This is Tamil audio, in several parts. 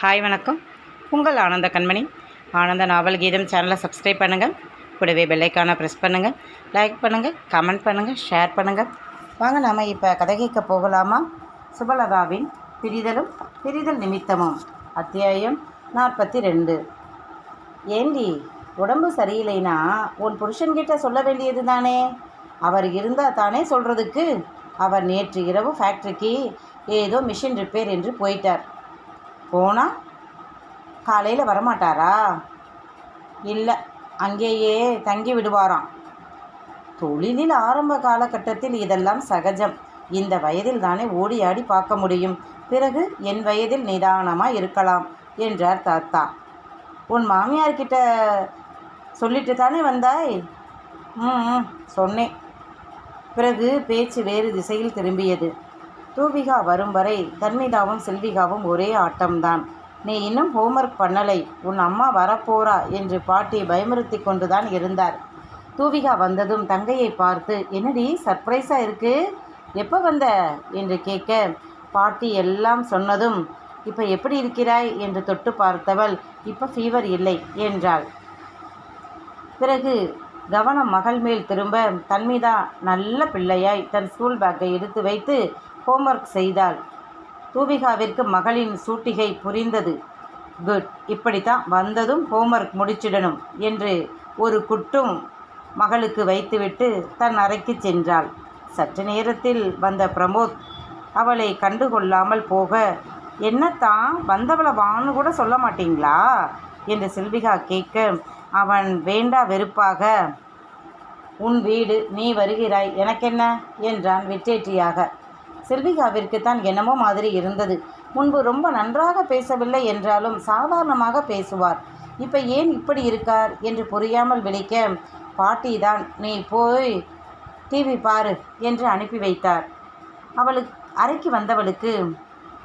ஹாய் வணக்கம். உங்கள் ஆனந்த கண்மணி. ஆனந்த நாவல் கீதம் சேனலை சப்ஸ்கிரைப் பண்ணுங்கள். கூடவே பெல்லைக்கான ப்ரெஸ் பண்ணுங்கள். லைக் பண்ணுங்கள் கமெண்ட் பண்ணுங்கள் ஷேர் பண்ணுங்கள். வாங்க நாம் இப்போ கதை கேட்க போகலாமா? சுபலதாவின் பிரிதலும் பிரிதல் நிமித்தமும் அத்தியாயம் நாற்பத்தி ரெண்டு ஏண்டி உடம்பு சரியில்லைனா உன் புருஷன்கிட்ட சொல்ல வேண்டியது தானே அவர் இருந்தால் தானே சொல்கிறதுக்கு அவர் நேற்று இரவு ஃபேக்ட்ரிக்கு ஏதோ மிஷின் ரிப்பேர் என்று போயிட்டார். போனால் காலையில் வரமாட்டாரா? இல்லை அங்கேயே தங்கி விடுவாராம். தொழிலில் ஆரம்ப காலகட்டத்தில் இதெல்லாம் சகஜம். இந்த வயதில் தானே ஓடி ஆடி பார்க்க முடியும். பிறகு என் வயதில் நிதானமாக இருக்கலாம் என்றார் தாத்தா. உன் மாமியார்கிட்ட சொல்லிட்டு தானே வந்தாய்? ம், சொன்னேன். பிறகு பேச்சு வேறு திசையில் திரும்பியது. தூவிகா வரும் வரை தன்மிதாவும் செல்விகாவும் ஒரே ஆட்டம்தான். நீ இன்னும் ஹோம்ஒர்க் பண்ணலை. உன் அம்மா வரப்போறா? என்று பாட்டி பயமுறுத்தி கொண்டுதான் இருந்தார். தூவிகா வந்ததும் தங்கையை பார்த்து என்னடி சர்ப்ரைஸாக இருக்கு? எப்போ வந்த? என்று கேட்க பாட்டி எல்லாம் சொன்னதும் இப்போ எப்படி இருக்கிறாய்? என்று தொட்டு பார்த்தவள் இப்போ ஃபீவர் இல்லை என்றாள். பிறகு கவனம் மகள் மேல் திரும்ப தன்மிதா நல்ல பிள்ளையாய் தன் ஸ்கூல் பேக்கை எடுத்து வைத்து ஹோம்ஒர்க் செய்தாள். தூவிகாவிற்கு மகளின் சூட்டிகை புரிந்தது. குட் இப்படித்தான் வந்ததும் ஹோம்ஒர்க் முடிச்சிடணும் என்று ஒரு குட்டும் மகளுக்கு வைத்துவிட்டு தன் அறைக்கு சென்றாள். சற்று நேரத்தில் வந்த பிரமோத் அவளை கண்டுகொள்ளாமல் போக என்னத்தான் வந்தவளை வான்னு கூட சொல்ல மாட்டீங்களா? என்று செல்விகா கேட்க அவன் வேண்டா வெறுப்பாக. உன் வீடு நீ வருகிறாய் எனக்கென்ன? என்றான் வெற்றேற்றியாக செல்விகாவிற்கு தான் என்னமோ மாதிரி இருந்தது. முன்பு ரொம்ப நன்றாக பேசவில்லை என்றாலும் சாதாரணமாக பேசுவார். இப்போ ஏன் இப்படி இருக்கார் என்று புரியாமல் விழிக்க பாட்டி தான் நீ போய் டிவி பாரு என்று அனுப்பி வைத்தார். அவளுக்கு அறைக்கு வந்தவளுக்கு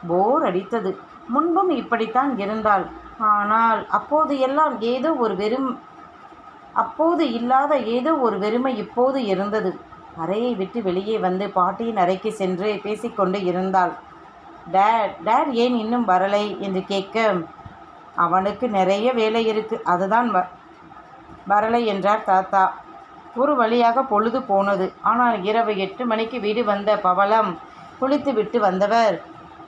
போர் அடித்தது. முன்பும் இப்படித்தான் இருந்தாள். ஆனால் அப்போது எல்லாம் ஏதோ ஒரு வெறும் அப்போது இல்லாத ஏதோ ஒரு வெறுமை இப்போது இருந்தது. அறையை விட்டு வெளியே வந்து பாட்டியின் அறைக்கு சென்று பேசிக்கொண்டு இருந்தாள். டேட் டேட் ஏன் இன்னும் வரலை? என்று கேட்க அவனுக்கு நிறைய வேலை இருக்கு. அதுதான் வ வரலை என்றார் தாத்தா. ஒரு வழியாக பொழுது போனது. ஆனால் இரவு எட்டு மணிக்கு வீடு வந்த பவளம் குளித்து விட்டு வந்தவர்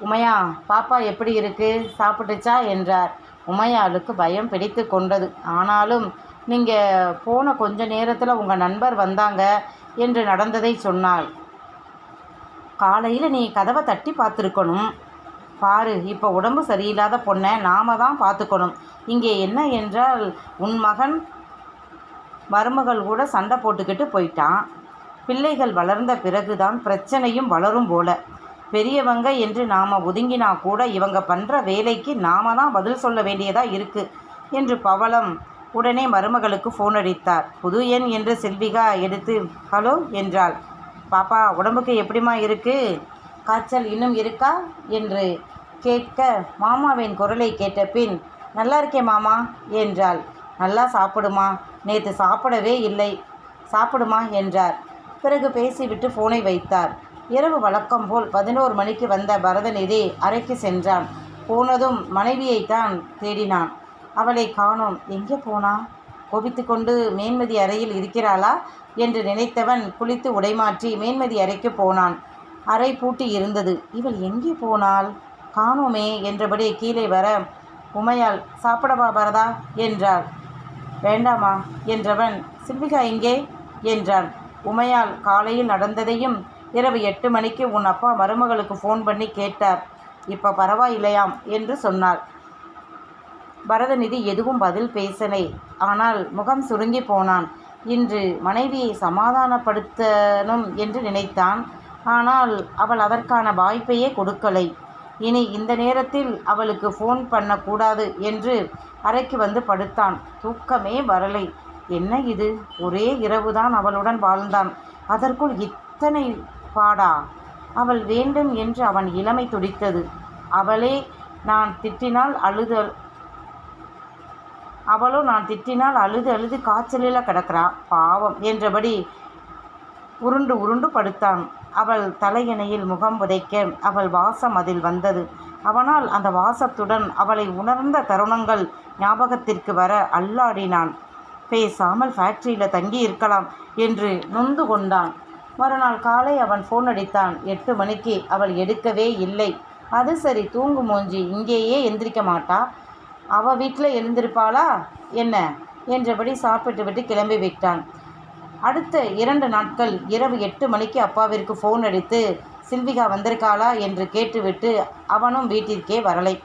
உமையா பாப்பா எப்படி இருக்கு? சாப்பிட்டுச்சா? என்றார். உமையாளுக்கு பயம் பிடித்து கொண்டது. ஆனாலும் நீங்கள் போன கொஞ்ச நேரத்தில் உங்கள் நண்பர் வந்தாங்க என்று நடந்ததை சொன்னாள். காலையில் நீ கதவை தட்டி பார்த்துருக்கணும். பாரு இப்போ உடம்பு சரியில்லாத பொண்ணை நாம தான் பார்த்துக்கணும். இங்கே என்ன என்றால் உன் மகன் மருமகள் கூட சண்டை போட்டுக்கிட்டு போயிட்டான். பிள்ளைகள் வளர்ந்த பிறகுதான் பிரச்சனையும் வளரும் போல. பெரியவங்க என்று நாம் ஒதுங்கினா கூட இவங்க பண்ணுற வேலைக்கு நாம தான் பதில் சொல்ல வேண்டியதாக இருக்குது என்று பவளம் உடனே மருமகளுக்கு ஃபோன் அடித்தார். புது எண் என்று செல்விகா எடுத்து ஹலோ என்றாள். பாப்பா உடம்புக்கு எப்படிம்மா இருக்கு? காய்ச்சல் இன்னும் இருக்கா? என்று கேட்க மாமாவின் குரலை கேட்ட பின் நல்லா இருக்கே மாமா என்றாள். நல்லா சாப்பிடுமா? நேற்று சாப்பிடவே இல்லை. சாப்பிடுமா? என்றார். பிறகு பேசிவிட்டு ஃபோனை வைத்தார். இரவு வழக்கம் போல் பதினோரு மணிக்கு வந்த பரதநிதி அறைக்கு சென்றான். போனதும் மனைவியைத்தான் தேடினான். அவளை காணோம். எங்கே போனா? கோபித்து கொண்டு மேன்மதி அறையில் இருக்கிறாளா? என்று நினைத்தவன் குளித்து உடைமாற்றி மேன்மதி அறைக்கு போனான். அறை பூட்டி இருந்தது. இவள் எங்கே போனாள்? காணோமே என்றபடி கீழே வர உமையால் சாப்பிடவா பரதா? என்றாள். வேண்டாமா என்றவன் சில்விகா எங்கே? என்றான். உமையால் காலையில் நடந்ததையும் இரவு எட்டு மணிக்கு உன் அப்பா மருமகளுக்கு ஃபோன் பண்ணி கேட்டார். இப்போ பரவாயில்லையாம் என்று சொன்னாள். பரதநிதி எதுவும் பதில் பேசலை. ஆனால் முகம் சுருங்கி போனான். இன்று மனைவியை சமாதானப்படுத்தணும் என்று நினைத்தான். ஆனால் அவள் அதற்கான வாய்ப்பையே கொடுக்கலை. இனி இந்த நேரத்தில் அவளுக்கு ஃபோன் பண்ணக்கூடாது என்று அறைக்கு வந்து படுத்தான். தூக்கமே வரலை. என்ன இது? ஒரே இரவுதான் அவளுடன் வாழ்ந்தான். அதற்குள் இத்தனை பாடா? அவள் வேண்டும் என்று அவன் இளமை துடித்தது. அவளே நான் திட்டினால் அழுத அவளோ நான் திட்டினால் அழுது அழுது காய்ச்சலில் கிடக்கிறா. பாவம் என்றபடி உருண்டு உருண்டு படுத்தான். அவள் தலையணையில் முகம் புதைக்க அவள் வாசம் அதில் வந்தது. அவனால் அந்த வாசத்துடன் அவளை உணர்ந்த தருணங்கள் ஞாபகத்திற்கு வர அல்லாடினான். பேசாமல் ஃபேக்டரியில் தங்கி இருக்கலாம் என்று நொந்து கொண்டான். மறுநாள் காலை அவன் ஃபோன் அடித்தான். எட்டு மணிக்கு அவள் எடுக்கவே இல்லை. அது சரி தூங்கு மூஞ்சி. இங்கேயே எந்திரிக்க மாட்டா? அவள் வீட்டில் எழுந்திருப்பாளா? என்ன? என்றபடி சாப்பிட்டுவிட்டு கிளம்பி விட்டான். அடுத்த இரண்டு நாட்கள் இரவு எட்டு மணிக்கு அப்பாவிற்கு ஃபோன் அடித்து சில்விகா வந்திருக்காளா? என்று கேட்டுவிட்டு அவனும் வீட்டிற்கே வரலை.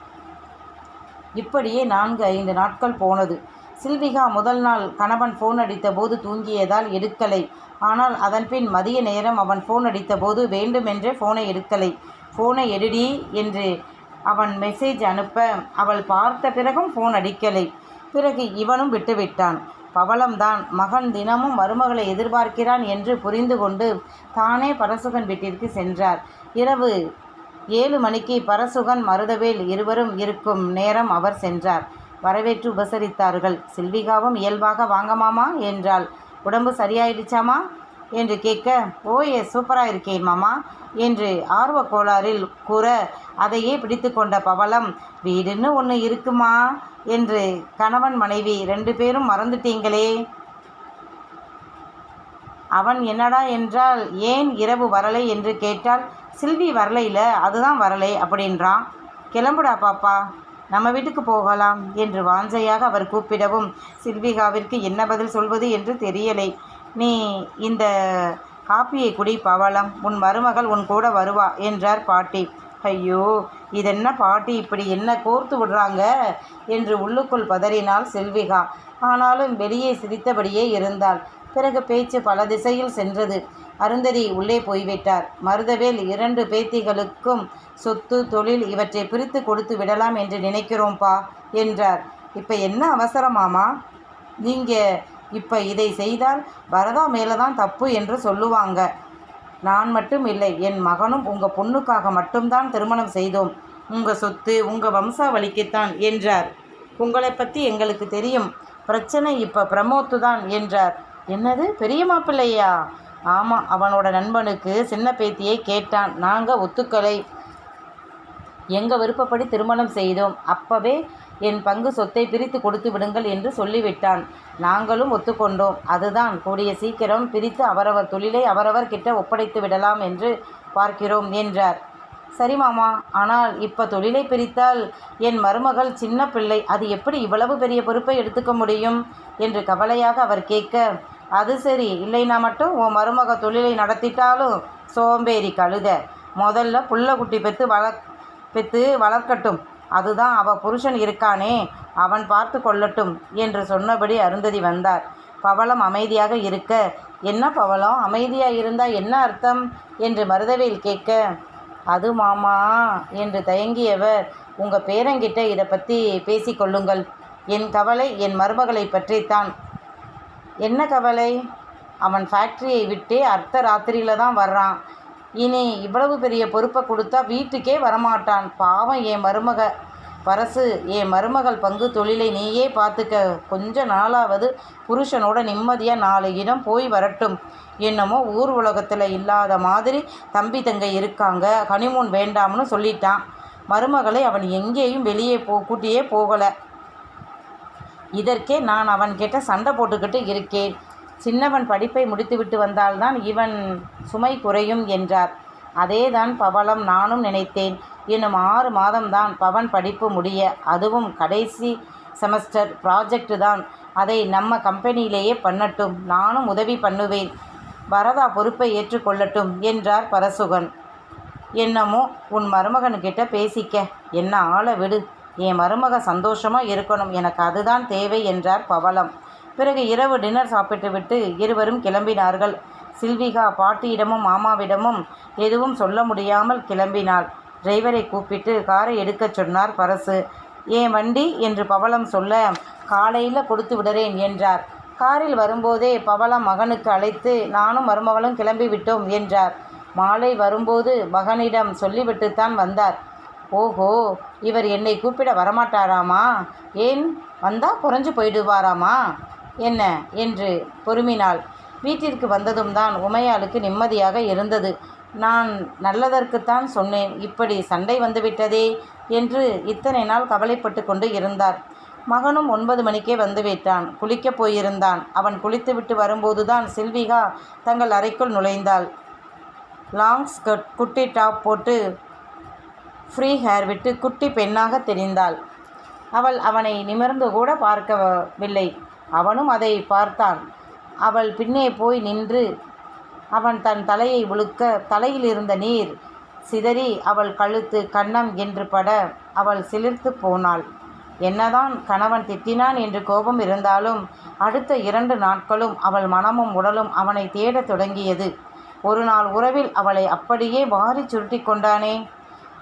இப்படியே நான்கு ஐந்து நாட்கள் போனது. சில்விகா முதல் நாள் கணவன் ஃபோன் அடித்தபோது தூங்கியதால் எடுக்கலை. ஆனால் அதன்பின் மதிய நேரம் அவன் ஃபோன் அடித்தபோது வேண்டுமென்றே ஃபோனை எடுக்கலை. ஃபோனை எடுடி என்று அவன் மெசேஜ் அனுப்ப அவள் பார்த்த பிறகும் ஃபோன் அடிக்கலை. பிறகு இவனும் விட்டுவிட்டான். பவளம்தான் மகன் தினமும் மருமகளை எதிர்பார்க்கிறான் என்று புரிந்து கொண்டு தானே பரசுகன் வீட்டிற்கு சென்றார். இரவு ஏழு மணிக்கு பரசுகன் மருதவேல் இருவரும் இருக்கும் நேரம் அவர் சென்றார். வரவேற்று உபசரித்தார்கள். சில்விகாவும் இயல்பாக வாங்கமாமா என்றாள். உடம்பு சரியாயிடுச்சாமா என்று கேட்க ஓயே சூப்பராக இருக்கேன் மாமா என்று ஆர்வ கோளாறில் கூற அதையே பிடித்து கொண்ட பவளம் வீடுன்னு ஒன்று இருக்குமா? என்று கணவன் மனைவி ரெண்டு பேரும் மறந்துட்டீங்களே. அவன் என்னடா என்றால் ஏன் இரவு வரலை? என்று கேட்டால் சில்வி வரலையில் அதுதான் வரலை அப்படின்றான். கிளம்புடா பாப்பா நம்ம வீட்டுக்கு போகலாம் என்று வாஞ்சையாக அவர் கூப்பிடவும் சில்விகாவிற்கு என்ன பதில் சொல்வது என்று தெரியலை நீ இந்த காப்பியை குடி பவளம். உன் மருமகள் உன் கூட வருவா என்றார் பாட்டி. ஐயோ இதென்ன பாட்டி இப்படி என்ன கோர்த்து விடுறாங்க? என்று உள்ளுக்குள் பதறினாள் செல்விகா. ஆனாலும் வெளியே சிரித்தபடியே இருந்தாள். பிறகு பேச்சு பல திசையில் சென்றது. அருந்ததி உள்ளே போய்விட்டார். மருதவேல் இரண்டு பேத்திகளுக்கும் சொத்து தொழில் இவற்றை பிரித்து கொடுத்து விடலாம் என்று நினைக்கிறோம்ப்பா என்றார். இப்போ என்ன அவசரமாமா நீங்கள் இப்போ இதை செய்தால் வரதா மேலே தான் தப்பு என்று சொல்லுவாங்க. நான் மட்டும் இல்லை என் மகனும் உங்கள் பொண்ணுக்காக மட்டும்தான் திருமணம் செய்தோம். உங்கள் சொத்து உங்கள் வம்சாவளிக்குத்தான் என்றார். உங்களை பற்றி எங்களுக்கு தெரியும். பிரச்சனை இப்போ பிரமோத்து தான் என்றார். என்னது? பெரிய மாப்பிள்ளையா? ஆமாம் அவனோட நண்பனுக்கு சின்ன பேத்தியை கேட்டான். நாங்கள் ஒத்துக்கலை. எங்கள் விருப்பப்படி திருமணம் செய்தோம். அப்போவே என் பங்கு சொத்தை பிரித்து கொடுத்து விடுங்கள் என்று சொல்லிவிட்டான். நாங்களும் ஒத்துக்கொண்டோம். அதுதான். கூடிய சீக்கிரம் பிரித்து அவரவர் தொழிலை அவரவர் கிட்ட ஒப்படைத்து விடலாம் என்று பார்க்கிறோம் என்றார். சரி மாமா ஆனால் இப்போ தொழிலை பிரித்தால் என் மருமகள் சின்ன பிள்ளை அது எப்படி இவ்வளவு பெரிய பொறுப்பை எடுத்துக்க முடியும்? என்று கவலையாக அவர் கேட்க அது சரி. இல்லைனா மட்டும் உன் மருமக தொழிலை நடத்திட்டாலும் சோம்பேறி கழுத. முதல்ல புள்ள குட்டி பெற்று வளர் பெற்று வளர்க்கட்டும். அதுதான் அவ புருஷன் இருக்கானே அவன் பார்த்து கொள்ளட்டும் என்று சொன்னபடி அருந்ததி வந்தார். பவளம் அமைதியாக இருக்க என்ன பவளம்? அமைதியாக இருந்தால் என்ன அர்த்தம்? என்று மருதவேல் கேட்க அது மாமா என்று தயங்கியவர் உங்கள் பேரங்கிட்ட இதை பற்றி பேசிக்கொள்ளுங்கள் என் கவலை என் மருமகளை பற்றித்தான். என்ன கவலை? அவன் ஃபேக்ட்ரியை விட்டே அர்த்த ராத்திரியில் தான் வர்றான். இனி இவ்வளவு பெரிய பொறுப்பை கொடுத்தா வீட்டுக்கே வரமாட்டான். பாவம் என் மருமக. பரசு என் மருமகள் பங்கு தொழிலை நீயே பார்த்துக்க. கொஞ்ச நாளாவது புருஷனோட நிம்மதியாக நாலு இடம் போய் வரட்டும். என்னமோ ஊர் உலகத்தில் இல்லாத மாதிரி தம்பி தங்கை இருக்காங்க. ஹனிமூன் வேண்டாம்னு சொல்லிட்டான். மருமகளை அவன் எங்கேயும் வெளியே போ கூட்டியே போகலை. இதற்கே நான் அவன்கிட்ட சண்டை போட்டுக்கிட்டு இருக்கேன். சின்னவன் படிப்பை முடித்துவிட்டு வந்தால்தான் இவன் சுமை குறையும் என்றார். அதேதான் பவளம் நானும் நினைத்தேன். இன்னும் ஆறு மாதம்தான் பவன் படிப்பு முடிய அதுவும் கடைசி செமஸ்டர் ப்ராஜெக்ட் தான். அதை நம்ம கம்பெனியிலேயே பண்ணட்டும் நானும் உதவி பண்ணுவேன். வரதா பொறுப்பை ஏற்றுக்கொள்ளட்டும் என்றார் பரசுகன். என்னமோ உன் மருமகன்கிட்ட பேசிக்க. என்ன ஆளை விடு. என் மருமக சந்தோஷமாக இருக்கணும் எனக்கு அதுதான் தேவை என்றார் பவளம். பிறகு இரவு டின்னர் சாப்பிட்டுவிட்டு இருவரும் கிளம்பினார்கள். சில்விகா பாட்டியிடமும் மாமாவிடமும் எதுவும் சொல்ல முடியாமல் கிளம்பினாள். டிரைவரை கூப்பிட்டு காரை எடுக்கச் சொன்னார் பரசு. ஏன் வண்டி? என்று பவளம் சொல்ல காலையில் கொடுத்து விடுறேன் என்றார். காரில் வரும்போதே பவளம் மகனுக்கு அழைத்து நானும் மருமகளும் கிளம்பி விட்டோம் என்றார். மாலை வரும்போது மகனிடம் சொல்லிவிட்டுத்தான் வந்தார். ஓஹோ இவர் என்னை கூப்பிட வரமாட்டாராமா? ஏன்? வந்தா குறைஞ்சு போயிடுவாராமா? என்ன? என்று பொறுமினாள். வீட்டிற்கு வந்ததும் தான் உமையாளுக்கு நிம்மதியாக இருந்தது. நான் நல்லதற்குத்தான் சொன்னேன். இப்படி சண்டை வந்துவிட்டதே என்று இத்தனை நாள் கவலைப்பட்டு கொண்டு இருந்தார். மகனும் ஒன்பது மணிக்கே வந்துவிட்டான் குளிக்கப் போயிருந்தான். அவன் குளித்துவிட்டு வரும்போதுதான் சில்விகா தங்கள் அறைக்குள் நுழைந்தாள். லாங் ஸ்கர்ட் குட்டி டாப் போட்டு ஃப்ரீ ஹேர் விட்டு குட்டி பெண்ணாக தெரிந்தாள். அவள் அவனை நிமிர்ந்து கூட பார்க்கவில்லை. அவனும் அதை பார்த்தான். அவள் பின்னே போய் நின்று அவன் தன் தலையை உழுக்க தலையில் இருந்த நீர் சிதறி அவள் கழுத்து கன்னம் என்று பட அவள் சிலிர்த்து போனாள். என்னதான் கணவன் திட்டினான் என்று கோபம் இருந்தாலும் அடுத்த இரண்டு நாட்களும் அவள் மனமும் உடலும் அவனை தேடத் தொடங்கியது. ஒரு நாள் உறவில் அவளை அப்படியே வாரி சுருட்டி கொண்டானே?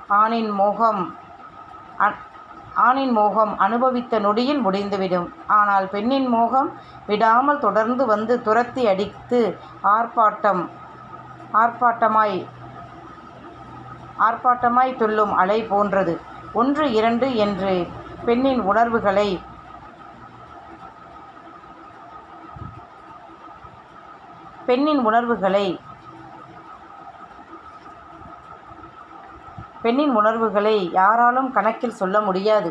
ஆணின் மோகம் அ- ஆணின் மோகம் அனுபவித்த நொடியில் முடிந்துவிடும். ஆனால் பெண்ணின் மோகம் விடாமல் தொடர்ந்து வந்து துரத்தி அடித்து ஆர்ப்பாட்டம் ஆர்ப்பாட்டமாய் ஆர்ப்பாட்டமாய் துள்ளும் அலை போன்றது. ஒன்று இரண்டு என்று பெண்ணின் உணர்வுகளை பெண்ணின் உணர்வுகளை பெண்ணின் உணர்வுகளை யாராலும் கணக்கில் சொல்ல முடியாது.